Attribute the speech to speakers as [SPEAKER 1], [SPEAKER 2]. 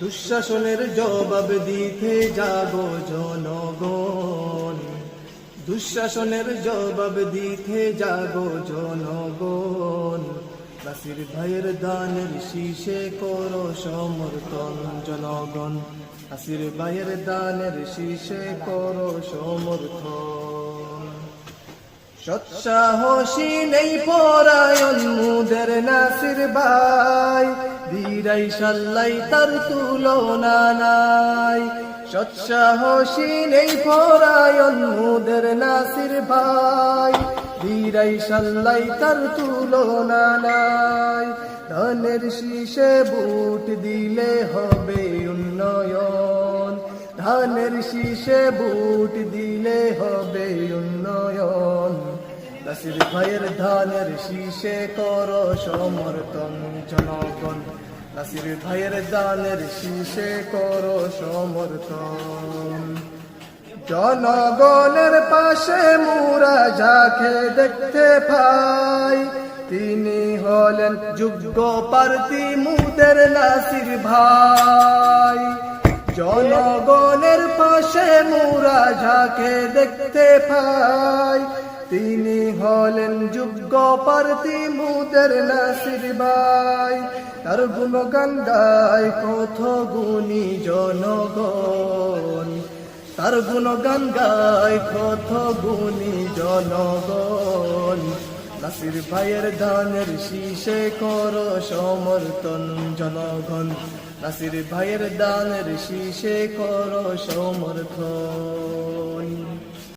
[SPEAKER 1] দুঃশাসনের জবাব দিতে যাব জনগণ। দুঃশাসনের জবাব দিতে যাব জনগণ। নাসির ভাইয়ের দানের শীষে করো সমর্থন জনগণ। নাসির ভাইয়ের দানের শীষে করো সমর্থন। সৎসাহসী নেই পরায়ণ মুদের নাসির ভাই। বীরাই সাল্লাই তার তুলনা নাই। সৎসাহসী নেই পরায়ণ মুদের নাসির ভাই। বীরাই সাল্লাই তার তুলনা নাই। ধনের শীষে বুট দিলে হবে উন্নয়ন। ধানের শীষে বুট দিলে হবে উন্নয়ন। নাসির ভাইয়ের ধানের শীষে কর সমর্থন জনগণ। নাসির ভাইয়ের দানের শীষে কর সমর্থন। জনগণের পাশে মুরা যাকে দেখতে পাই, তিনি হলেন যোগ্য প্রার্থী মুদের নাসির ভাই। জনগণের পাশে মুরা যাকে দেখতে পাই, তিনি হলেন যোগ্য প্রার্থী মুদের নাসির ভাই। তার গুণগান গায় কত গুণী জনগণ। তার গুণগান গায় কত গুণী জনগণ। নাসির ভাইয়ের দানের শীষে কর সমর্থন জনগণ। নাসির ভাইয়ের দানের শীষে কর সমর্থন।